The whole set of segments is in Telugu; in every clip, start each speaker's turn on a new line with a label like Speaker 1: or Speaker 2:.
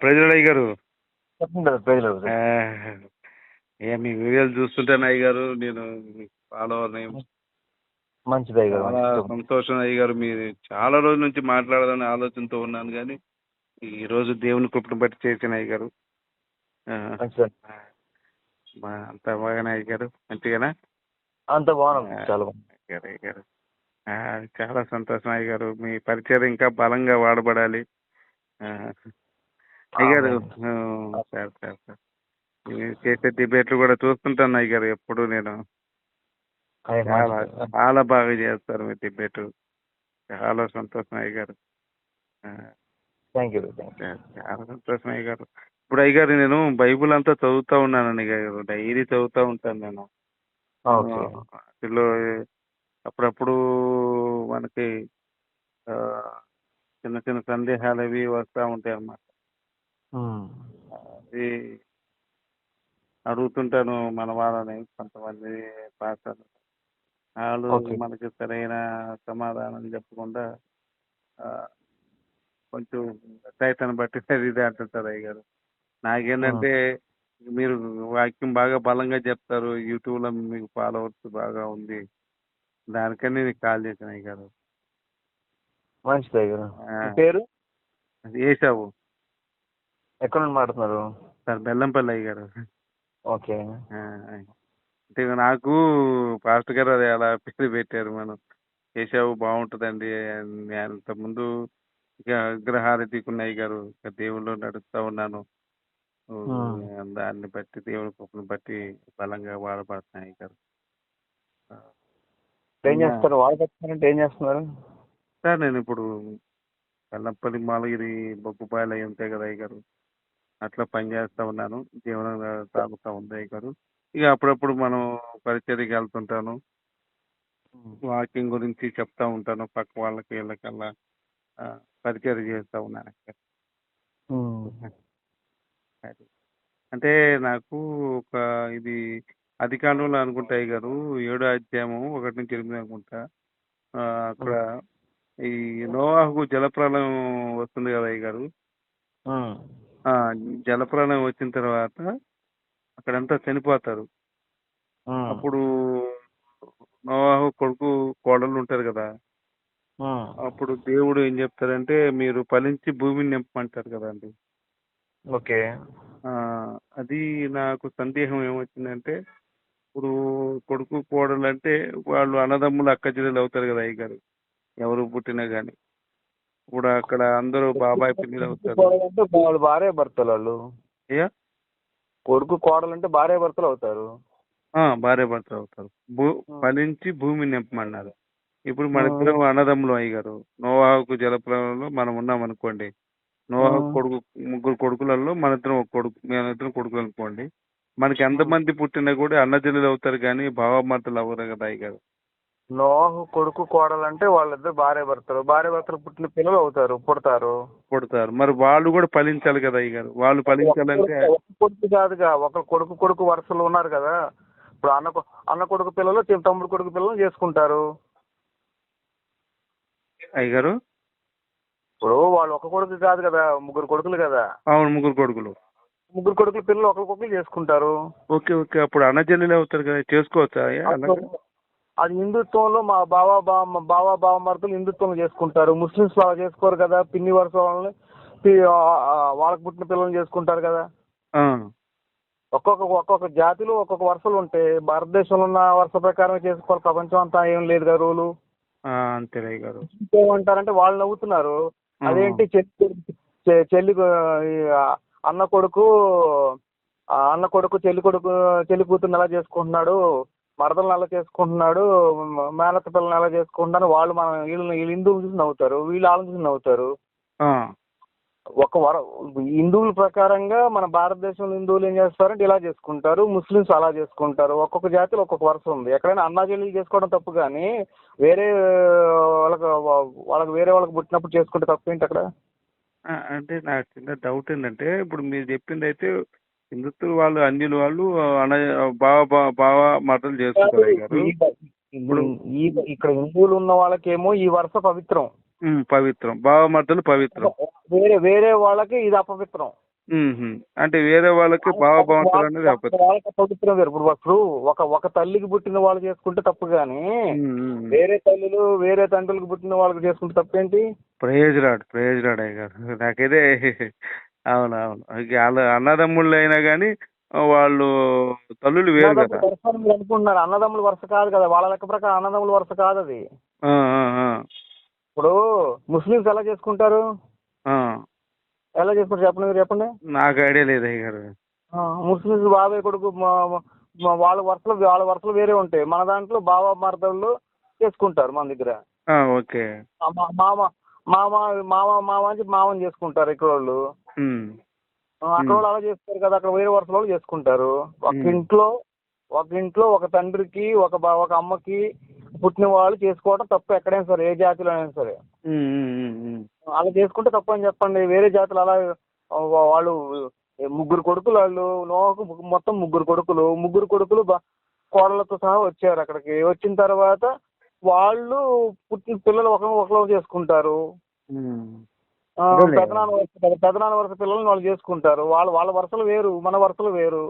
Speaker 1: ప్రజలు గారు ఏ మీ వీడియోలు చూస్తుంటాను అయ్య గారు నేను ఫాలోవర్ని
Speaker 2: మంచిది
Speaker 1: చాలా. సంతోషం అయ్య గారు మీరు చాలా రోజుల నుంచి మాట్లాడదాని ఆలోచనతో ఉన్నాను కానీ ఈ రోజు దేవుని కృపను బట్టి చేసిన అయ్య గారు ఆ,
Speaker 2: మంచిది
Speaker 1: మా అంతా బాగానే అయ్య గారు మంచిగానా
Speaker 2: అంత బాగున్నాం చాలా
Speaker 1: సంతోషం అయ్య గారు మీ పరిచయం ఇంకా బలంగా వాడబడాలి. ఆ, అయ్య గారు ఆ, సార్ సార్ సార్. మీరు చేసే డిబేట్లు కూడా చూస్తుంటాను అయ్య గారు ఎప్పుడు నేను. చాలా. చాలా బాగా చేస్తారు మీ డిబేట్. చాలా సంతోషం అయ్య గారు ఆ,
Speaker 2: థ్యాంక్ యూ థ్యాంక్ యూ
Speaker 1: చాలా సంతోషం అయ్య గారు ఇప్పుడు అయ్య గారు నేను బైబుల్ అంతా చదువుతా ఉన్నాను గారు డైలీ చదువుతా ఉంటాను నేను. అందులో అప్పుడప్పుడు మనకి చిన్న చిన్న సందేహాలు అవి వస్తూ ఉంటాయి అన్నమాట. అది అడుగుతుంటాను మన వాళ్ళని కొంతమంది పాస్టర్లు వాళ్ళు
Speaker 2: Okay.
Speaker 1: మనకి సరైన సమాధానం చెప్పకుండా ఆ, కొంచెం సైతాన్ని బట్టి అది ఇది అంటుంటారు అయ్య గారు. నాకేంటంటే మీరు వాక్యం బాగా బలంగా చెప్తారు యూట్యూబ్లో మీకు ఫాలోవర్స్ బాగా ఉంది. దానికని నీకు కాల్ చేశాను అయ్య గారు.
Speaker 2: మంచిది అయ్య గారు.
Speaker 1: ఆ,
Speaker 2: మీ పేరు?
Speaker 1: ఏసావు
Speaker 2: ఎక్కడ నుండి మాట్లాడుతున్నారు?
Speaker 1: సార్ బెల్లంపల్లి అయ్య గారు.
Speaker 2: ఓకే.
Speaker 1: అంటే నాకు పాస్టర్ గారు అది అలా పేరు పెట్టారు మనం. కేశవ్ బాగుంటుందండి నేను ఇంతకుముందు ఇక విగ్రహారతి ఉన్నాయి గారు దేవుళ్ళు నడుస్తూ ఉన్నాను. దాన్ని బట్టి దేవుడి కృపను బట్టి బలంగా వాడబడుతున్నాయి గారు.
Speaker 2: ఏం చేస్తారు? చెప్తారంటే ఏం చేస్తున్నారు?
Speaker 1: సార్ నేను ఇప్పుడు బెల్లంపల్లి మాలగిరి బొగ్గుపాయలు అవి ఉంటాయి కదా అయ్య గారు. అట్లా పని చేస్తా ఉన్నాను. జీవనం సాగుతూ ఉంది గారు ఇక అప్పుడప్పుడు మనం పరిచర్యకి వెళ్తుంటాను. వాకింగ్ గురించి చెప్తా ఉంటాను. పక్క వాళ్ళకి వీళ్ళకల్లా పరిచయం చేస్తా ఉన్నాను అక్కడ.
Speaker 2: ఉమ్.
Speaker 1: అది. అంటే నాకు ఒక ఇది అధికారంలో అనుకుంటాయి గారు ఏడో అధ్యాయము ఒకటి నుంచి ఎనిమిది అనుకుంటా. అక్కడ ఈ నోవాహుకు జలప్రలయం వస్తుంది కదా అయ్య గారు జలప్రలయం వచ్చిన తర్వాత అక్కడంతా చనిపోతారు. అప్పుడు నోవాహు కొడుకు కోడళ్ళు ఉంటారు కదా. అప్పుడు దేవుడు ఏం చెప్తారంటే మీరు ఫలించి భూమిని నింపమంటారు కదండి
Speaker 2: ఓకే.
Speaker 1: అది నాకు సందేహం ఏమొచ్చిందంటే ఇప్పుడు కొడుకు కోడలు అంటే వాళ్ళు అన్నదమ్ములు అక్క చెల్లెలు అవుతారు కదా అయ్య గారు ఎవరు పుట్టినా కానీ ఇప్పుడు అక్కడ అందరూ బాబాయ్ పిల్లలు అవుతారు.
Speaker 2: వాళ్ళు భార్య భర్తలు వాళ్ళు. కొడుకు కోడలంటే భార్య భర్తలు అవుతారు.
Speaker 1: ఆ, భార్య భర్తలు అవుతారు. భూ ఫలించి భూమిని నింపమన్నారు. ఇప్పుడు మన ఇద్దరం అన్నదమ్ములు అయ్యారు నోవాహుకు జలప్రలంలో మనం ఉన్నాం అనుకోండి నోవాహు
Speaker 2: ఆ.
Speaker 1: కొడుకు ముగ్గురు కొడుకులలో మన ఇద్దరం ఒక కొడుకు మన ఇద్దరం కొడుకులు అనుకోండి. మనకి ఎంతమంది పుట్టినా కూడా అన్నజల్లులు అవుతారు కానీ భావమర్తలు అవ్వరు కదా అయ్యారు
Speaker 2: నోహు కొడుకు కోడలంటే వాళ్ళిద్దరు భార్య భర్తలు. భార్య భర్తలు పుట్టిన పిల్లలు అవుతారు పుడతారు.
Speaker 1: పుడతారు. మరి వాళ్ళు కూడా ఫలించాలి కదా అయ్యారు వాళ్ళు ఫలించాలంటే
Speaker 2: కొడుకు కాదుగా ఒక కొడుకు కొడుకు వరుసలు ఉన్నారు కదా. ఇప్పుడు అన్న అన్న కొడుకు పిల్లలు తమ్ముడు కొడుకు పిల్లలు చేసుకుంటారు.
Speaker 1: అయ్యారు
Speaker 2: ఇప్పుడు వాళ్ళు ఒక కొడుకు కాదు కదా ముగ్గురు కొడుకులు కదా.
Speaker 1: అవును ముగ్గురు కొడుకులు.
Speaker 2: ముగ్గురు కొడుకుల పిల్లలు ఒకరికొకరు చేసుకుంటారు.
Speaker 1: Okay okay. అప్పుడు అన్నజల్లులు అవుతారు కదా చేసుకోవచ్చా
Speaker 2: అది హిందుత్వంలో మా బావ బావ బావ బావమరుతులు హిందుత్వంలో చేసుకుంటారు. ముస్లిమ్స్ అలా చేసుకోరు కదా పిన్ని వరుస వాళ్ళని వాళ్ళకి పుట్టిన పిల్లల్ని చేసుకుంటారు కదా. ఒక్కొక్క ఒక్కొక్క జాతిలో ఒక్కొక్క వరుసలు ఉంటాయి. భారతదేశంలో ఉన్న వరుస ప్రకారం చేసుకోవాలి. ప్రపంచం అంతా ఏం లేదు కదా రూలు.
Speaker 1: ఆ, అంతే అయ్యారు
Speaker 2: ఏమంటారంటే వాళ్ళు నవ్వుతున్నారు. అదేంటి చెల్లి అన్న కొడుకు అన్న కొడుకు చెల్లి కొడుకు చెల్లి కూతుర్ని ఎలా చేసుకుంటున్నాడు? మరదలను ఎలా చేసుకుంటున్నాడు మేనత్త పిల్లల్ని ఎలా చేసుకుంటున్నాడు వాళ్ళు మన వీళ్ళు వీళ్ళు హిందువులు చూసి నవ్వుతారు వీళ్ళు వాళ్ళని చూసి నవ్వుతారు. ఒక వర హిందువుల ప్రకారంగా మన భారతదేశంలో హిందువులు ఏం చేస్తారంటే ఇలా చేసుకుంటారు ముస్లిమ్స్ అలా చేసుకుంటారు. ఒక్కొక్క జాతిలో ఒక్కొక్క వరుస ఉంది. ఎక్కడైనా అన్నా చెల్లెలు చేసుకోవడం తప్పు కానీ వేరే వాళ్ళకి వాళ్ళకి వేరే వాళ్ళకి పుట్టినప్పుడు చేసుకుంటే తప్పు ఏంటి అక్కడ
Speaker 1: అంటే నాకు చిన్న డౌట్ ఏంటంటే ఇప్పుడు మీరు చెప్పింది అయితే హిందుత్వులు వాళ్ళు అన్యులు వాళ్ళు అన బావ బావ మాటలు అయ్యారు
Speaker 2: ఇప్పుడు ఈ ఇక్కడ హిందువులు ఉన్న వాళ్ళకేమో ఈ వరుస పవిత్రం.
Speaker 1: పవిత్రం. బావ మాటలు పవిత్రం.
Speaker 2: వేరే వేరే వాళ్ళకి ఇది అపవిత్రం.
Speaker 1: అంటే వేరే వాళ్ళకి భావభావంతులు అనేది
Speaker 2: వాళ్ళకి పవిత్రం వేరు. ఇప్పుడు ఇప్పుడు ఒక ఒక తల్లికి పుట్టిన వాళ్ళు చేసుకుంటే తప్పు కానీ. వేరే తల్లులు వేరే తండ్రులకు పుట్టిన వాళ్ళకి చేసుకుంటే తప్పేంటి?
Speaker 1: ప్రేజ్ రాడ్ అయ్య గారు. నాకైతే అవును అవును. ఇక వాళ్ళ అన్నదమ్ముళ్ళు అయినా కానీ వాళ్ళు తల్లులు వేరు కదా.
Speaker 2: అనుకుంటున్నారు. అన్నదమ్ములు వరుస కాదు కదా. వాళ్ళ లెక్క ప్రకారం అన్నదమ్ములు వరుస కాదు అది.
Speaker 1: ఆ, ఆ, ఆ,
Speaker 2: ఇప్పుడు ముస్లిమ్స్ ఎలా చేసుకుంటారు?
Speaker 1: ఆ.
Speaker 2: ఎలా చేసుకుంటారు? చెప్పండి మీరు చెప్పండి.
Speaker 1: నాకు ఐడియా లేదు అయ్య గారు.
Speaker 2: ఆ, ముస్లిమ్స్ బాబాయ్ కొడుకు మా- మా- వాళ్ళ వరుసలు వాళ్ళ వరుసలు వేరే ఉంటాయి. మన దాంట్లో బావ మరదళ్ళు చేసుకుంటారు మన దగ్గర.
Speaker 1: ఆ, ఓకే.
Speaker 2: ఆ మా- మామ మామ మామ మామ అని చెప్పి మామని చేసుకుంటారు ఇక్కడ వాళ్ళు. అక్కడ వాళ్ళు అలా చేస్తారు కదా అక్కడ వేరే వరుస వాళ్ళు చేసుకుంటారు. ఒక. ఇంట్లో ఒక ఇంట్లో ఒక తండ్రికి ఒక ఒక అమ్మకి పుట్టిన వాళ్ళు చేసుకోవడం తప్పు ఎక్కడైనా సరే ఏ జాతిలో అయినా సరే. అలా చేసుకుంటే తప్పు అని చెప్పండి. వేరే జాతులు అలా వాళ్ళు ముగ్గురు కొడుకులు వాళ్ళు నోకు మొత్తం ముగ్గురు కొడుకులు ముగ్గురు కొడుకులు కోడలతో సహా వచ్చారు అక్కడికి. వచ్చిన తర్వాత వాళ్ళు పుట్టిన పిల్లలు ఒక ఒకరు చేసుకుంటారు. పెదనాన్న వరుస పెదనాన్న వరుస పిల్లల్ని వాళ్ళు చేసుకుంటారు. వాళ్ళు వాళ్ళ వరుసలు వేరు మన వరుసలు వేరు.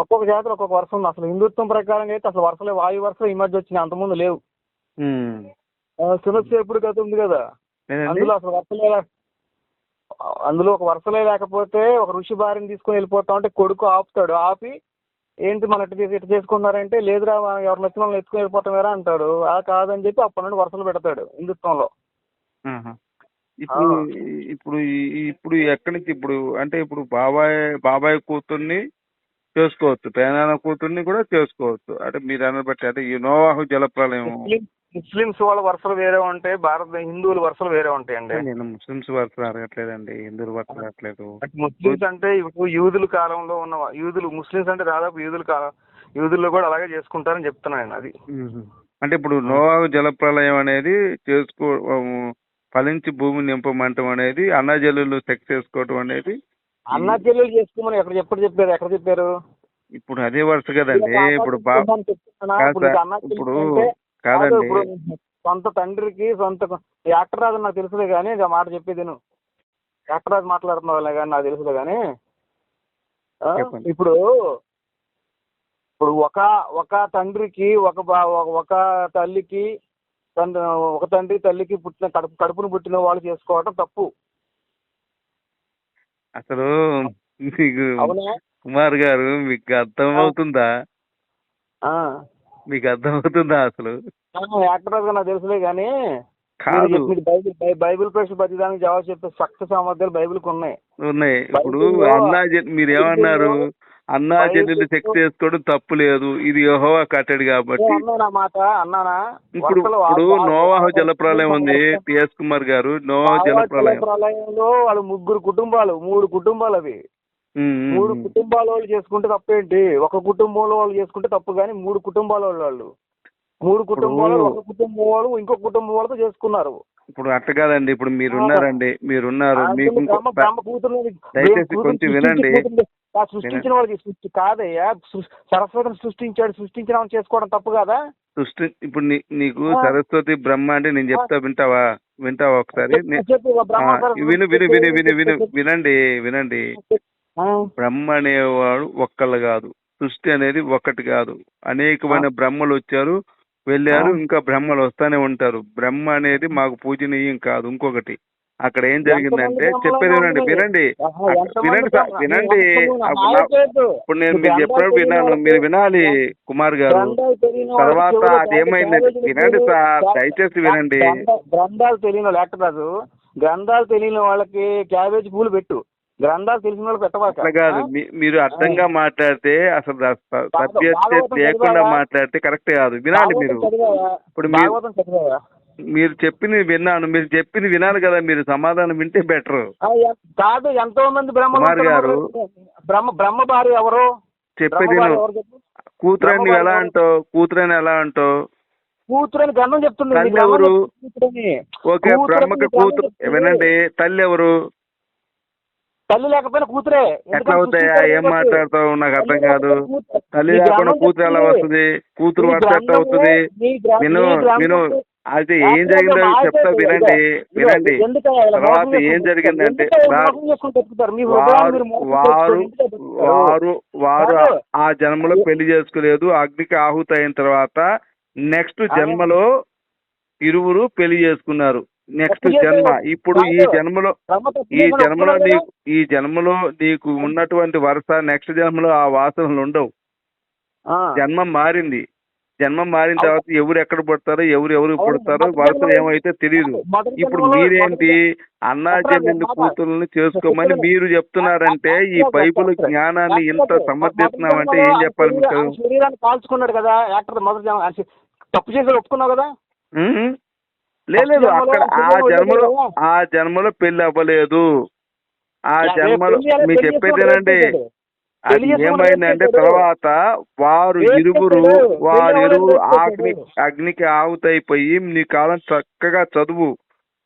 Speaker 2: ఒక్కొక్క జాతిలో ఒక్కొక్క వరుస ఉంది. అసలు హిందుత్వం ప్రకారం అయితే అసలు వరుసలే వాయు వరుసలు ఈ మధ్య వచ్చినాయి. అంతకుముందు లేవు.
Speaker 1: మ్మ్.
Speaker 2: సునక్షేపుడు కథ ఉంది కదా? అందులో అసలు వరుసలే అందులో ఒక వరుసలే లేకపోతే ఒక ఋషి భార్యని తీసుకొని వెళ్ళిపోతా ఉంటే కొడుకు ఆపుతాడు. ఆపి ఏంటి మన ఇట్లా చేసి ఇట్లా చేసుకున్నారంటే లేదురా మనం ఎవరు నచ్చిన వాళ్ళని ఎత్తుకొని వెళ్ళిపోతాం వేరా అంటాడు. ఆ కాదని చెప్పి అప్పటి నుండి వరుసలు పెడతాడు హిందుత్వంలో.
Speaker 1: ఇప్పుడు ఇప్పుడు ఇప్పుడు ఎక్కడి నుంచి ఇప్పుడు అంటే ఇప్పుడు బాబాయ్ బాబాయ్ కూతుర్ని చేసుకోవచ్చు. పేనాన్న కూతుర్ని కూడా చేసుకోవచ్చు. అంటే మీరు అన్న బట్టి అంటే ఈ నోవాహు జలప్రలయం.
Speaker 2: ముస్లిం ముస్లిమ్స్ వాళ్ళ వరుసలు వేరే ఉంటాయి. భారత హిందువుల వరుసలు వేరే ఉంటాయండి.
Speaker 1: నేను ముస్లిమ్స్ వరుసలు అడగట్లేదండి హిందువుల వరుసలు అడగట్లేదు
Speaker 2: ముస్లిమ్స్ అంటే ఇప్పుడు యూదుల కాలంలో ఉన్న యూదులు ముస్లిమ్స్ అంటే దాదాపు యూదుల కాలం యూదుల్లో కూడా అలాగే చేసుకుంటారని చెప్తున్నాను నేను అది.
Speaker 1: అంటే ఇప్పుడు నోవాహు జలప్రలయం అనేది చేసుకో ఫలించి భూమి నింపమంటం అనేది అన్నజల్లులు సెక్స్ చేసుకోవటం అనేది
Speaker 2: అన్న చెల్లెలు చేసుకోమని ఎక్కడ ఎప్పుడు చెప్పారు? ఎక్కడ చెప్పారు?
Speaker 1: ఇప్పుడు అదే వరుస కదండి. ఇప్పుడు బా
Speaker 2: చెప్తున్నాను, చెప్తున్నానా?
Speaker 1: కాదు
Speaker 2: ఇప్పుడు
Speaker 1: సార్,
Speaker 2: అన్న చెల్లెలు
Speaker 1: ఇప్పుడు
Speaker 2: అంటే కాదు,
Speaker 1: కాదండి
Speaker 2: ఇప్పుడు సొంత తండ్రికి సొంత యాక్టర్ రాజు నాకు తెలుసులే కానీ ఇక మాట చెప్పేది నువ్వు యాక్టర్ రాజు మాట్లాడుతున్న వాళ్ళే కానీ నాకు తెలుసులే కానీ ఆ,
Speaker 1: చెప్పండి.
Speaker 2: ఇప్పుడు ఇప్పుడు ఒక ఒక తండ్రికి ఒక బా- ఒక- ఒక తల్లికి తండ్రి ఒక తండ్రి తల్లికి పుట్టిన కడుపు కడుపును పుట్టిన వాళ్ళు చేసుకోవటం తప్పు.
Speaker 1: అసలు మీకు కుమార్ గారు మీకు అర్థమవుతుందా?
Speaker 2: ఆ.
Speaker 1: మీకు అర్థమవుతుందా అసలు?
Speaker 2: యాక్టర్ నాకు తెలుసులే కానీ బైబిల్ బైబిల్ ప్రశ్న ప్రతి దానికి జవాబు చెప్పే శక్తి సామర్థ్యాలు బైబిల్కి ఉన్నాయి.
Speaker 1: ఉన్నాయి. ఇప్పుడు అన్నా మీరు ఏమన్నారు? అన్నా చెల్లెలు సెక్స్ చేసుకోవడం తప్పు లేదు. ఇది యెహోవా కట్టడు కాబట్టి.
Speaker 2: అన్నానా మాట? అన్నానా?
Speaker 1: ఇప్పుడు ఇప్పుడు నోవాహు జలప్రలయం ఉంది టిఎస్ కుమార్ గారు. నోవాహు
Speaker 2: బావా
Speaker 1: జలప్రలయం.
Speaker 2: ప్రళయంలో వాళ్ళు ముగ్గురు కుటుంబాలు మూడు కుటుంబాలు అవి. మూడు. కుటుంబాల వాళ్ళు చేసుకుంటే తప్పేంటి? ఒక కుటుంబంలో వాళ్ళు చేసుకుంటే తప్పు కానీ మూడు కుటుంబాల వాళ్ళు వాళ్ళు. మూడు కుటుంబాలు ఒక కుటుంబం వాళ్ళు ఇంకో కుటుంబం వాళ్ళతో చేసుకున్నారు.
Speaker 1: ఇప్పుడు అట్ట కాదండి ఇప్పుడు మీరున్నారండి మీరున్నారు మీకు దయచేసి కొంచెం వినండి.
Speaker 2: సృష్టించిన వాళ్ళకి సృష్టి కాదయ్యా సరస్వతిని సృష్టించాడు సృష్టించిన వాళ్ళని చేసుకోవడం తప్పు కదా?
Speaker 1: సృష్టి ఇప్పుడు నీకు. సరస్వతి బ్రహ్మ అంటే నేను చెప్తా వింటావా? వింటావా ఒకసారి? విను విను విను విను విను వినండి వినండి. బ్రహ్మ అనేవాడు ఒక్కళ్ళు కాదు. సృష్టి అనేది ఒక్కటి కాదు. అనేకమైన బ్రహ్మలు వచ్చారు. వెళ్ళారు. ఇంకా బ్రహ్మలు వస్తానే ఉంటారు. బ్రహ్మ అనేది మాకు పూజనీయం కాదు ఇంకొకటి. అక్కడ ఏం జరిగిందంటే చెప్పేది వినండి? వినండి. వినండి వినండి. ఇప్పుడు నేను ఎప్పుడో
Speaker 2: తెలియని
Speaker 1: విన్నాను మీరు వినాలి కుమార్ గారు. తర్వాత అది ఏమైంది వినండి సార్ దయచేసి వినండి.
Speaker 2: గ్రంథ- గ్రంథాలు తెలియని గ్రంథాలు తెలియని వాళ్ళకి క్యాబేజ్ పూలు పెట్టు. గ్రంథాలు తెలిసిన వాళ్ళు
Speaker 1: కాదు. మీరు అర్థంగా మాట్లాడితే అసలు సభ్యత లేకుండా? మాట్లాడితే కరెక్ట్ కాదు. వినాలి మీరు. ఇప్పుడు మీరు చెప్పింది విన్నాను. మీరు చెప్పింది వినాలి కదా. మీరు సమాధానం వింటే బెటర్.
Speaker 2: కాదు. ఎంతో మంది ఉంటారు.
Speaker 1: గారు.
Speaker 2: బ్రహ్మ బ్రహ్మ భార్య ఎవరు?
Speaker 1: చెప్పేది
Speaker 2: బ్రహ్మ
Speaker 1: కూతురని ఎలా అంటావు? కూతురని ఎలా అంటావు?
Speaker 2: కూతురని గంధం చెప్తుంది బ్రహ్మ
Speaker 1: ఎవరు? ఓకే బ్రహ్మకి
Speaker 2: బ్రహ్మ
Speaker 1: కూతురు. వినండి. తల్లి ఎవరు?
Speaker 2: తల్లి లేకపోయినా కూతురే.
Speaker 1: ఎట్లా అవుతాయా? ఏం. మాట్లాడతావు? నాకు అర్థం కాదు. తల్లి లేకుండా కూతురు ఎలా. వస్తుంది? కూతురు ఎట్లా అవుతుంది?
Speaker 2: నీ గ్ర-
Speaker 1: విను
Speaker 2: నీ గ్రంథము-
Speaker 1: విను. అయితే ఏం జరిగిందో చెప్తా వినండి వినండి. తర్వాత ఏం జరిగిందంటే వారు వారు? వారు వారు. ఆ జన్మలో పెళ్ళి చేసుకోలేదు. అగ్నికి ఆహుతి అయిన తర్వాత నెక్స్ట్ జన్మలో ఇరువురు పెళ్ళి చేసుకున్నారు. నెక్స్ట్ జన్మ. ఇప్పుడు ఈ. జన్మలో ఈ జన్మలో నీకు ఈ జన్మలో నీకు ఉన్నటువంటి వరుస నెక్స్ట్ జన్మలో ఆ వాసనలు ఉండవు. జన్మ మారింది జన్మ మారిన. తర్వాత ఎవరు ఎక్కడ పడతారో ఎవరు ఎవరు. పుడతారో
Speaker 2: జన్మలో-
Speaker 1: ఏమైతే తెలియదు ఇప్పుడు మీరేంటి అన్నా చెల్లెళ్ళు
Speaker 2: మాట?
Speaker 1: కూతుర్లని చేసుకోమని. మీరు చెప్తున్నారంటే ఈ బైబిల్. జ్ఞానాన్ని ఇంత. సమర్థిస్తున్నామంటే ఏం చెప్పాలి మీకు
Speaker 2: కాల్చుకున్నాడు కదా యాక్టర్ మొదటి తప్పు చేసి ఒప్పుకున్నావు కదా.
Speaker 1: లేదు అక్కడ ఆ జన్మలో? ఆ జన్మలో పెళ్ళి అవ్వలేదు ఆ జన్మలో
Speaker 2: పెళ్ళి
Speaker 1: చెప్పేదేనండి. అది ఏమైందంటే? తర్వాత వారు ఇరువురు? వారు ఇరువురు అగ్ని? అగ్నికి ఆవుతైపోయి నీ కాలం చక్కగా చదువు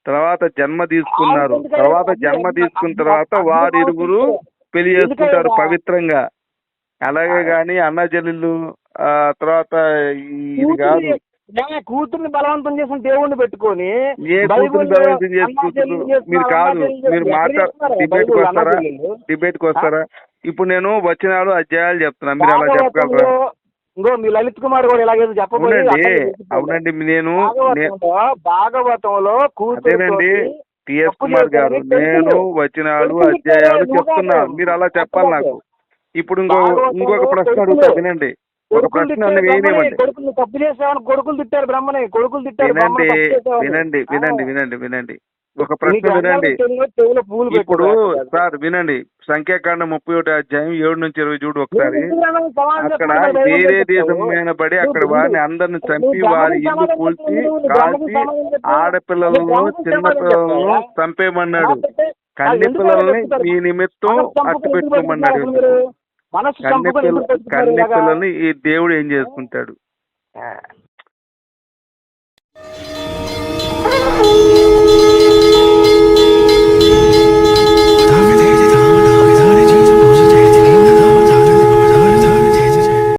Speaker 1: తర్వాత జన్మ తీసుకున్నారు తర్వాత జన్మ తీసుకున్న తర్వాత వారు ఇరువురు. పెళ్ళి చేసుకుంటారు? పవిత్రంగా అలాగే గాని అన్న ఆ తర్వాత ఇది కాదు
Speaker 2: కూతుర్ని- బలవంతం చేసిన దేవుణ్ణి పెట్టుకొని
Speaker 1: ఏ
Speaker 2: బైబిల్
Speaker 1: కూతురు బలవంతం చేసి
Speaker 2: అన్నా
Speaker 1: కూతురు
Speaker 2: చెల్లెలు చేస్తున్నారు,
Speaker 1: మీరు కాదు మీరు
Speaker 2: చేస్తున్నారు.
Speaker 1: మాట్లా
Speaker 2: ఎక్కడ చేస్తున్నారు? డిబేట్కి
Speaker 1: వస్తారా. డిబేట్కి వస్తారా ఇప్పుడు నేను వచనాలు అధ్యాయాలు చెప్తున్నా మీరు అలా చెప్పగలరా
Speaker 2: ఇంకో మీ లలిత్ కుమార్ కూడా
Speaker 1: అవునండి నేను
Speaker 2: భాగవతంలో భాగవతంలో
Speaker 1: అదేనండి
Speaker 2: కూతురు
Speaker 1: టిఎస్ కుమార్ గారు. నేను. వచనాలు
Speaker 2: తెలుసు
Speaker 1: అధ్యాయాలు చెప్తున్నా. మీరు అలా చెప్పాలి నాకు ఇప్పుడు ఇంకో ఇంకొక ప్రశ్న. అడుగుతా వినండి
Speaker 2: కొడుకులు తప్పు చేసావని కొడుకులు తిట్టారు బ్రహ్మని కొడుకులు తిట్టారు
Speaker 1: వినండి. వినండి. వినండి వినండి వినండి ఒక ప్రశ్న వినండి ఇప్పుడు. సార్ వినండి సంఖ్యాకాండ ముప్పై ఒకటి అధ్యాయం ఏడు నుంచి ఇరవై చూడు ఒకసారి అక్కడ వేరే? దేశం మీద పడి అక్కడ వారిని అందరిని చంపి వారి ఇల్లు కూల్చి కాల్చి. ఆడపిల్లలను
Speaker 2: నువ్వు బ్రహ్మకి
Speaker 1: చిన్న
Speaker 2: సమాధానం
Speaker 1: పిల్లలను
Speaker 2: చెప్పావా?
Speaker 1: చంపేయమన్నాడు కన్నె పిల్లల్ని? మీ నిమిత్తం అట్టు పెట్టుకోమన్నాడు?
Speaker 2: మనసు
Speaker 1: కన్నె ఈ దేవుడు ఏం చేసుకుంటాడు.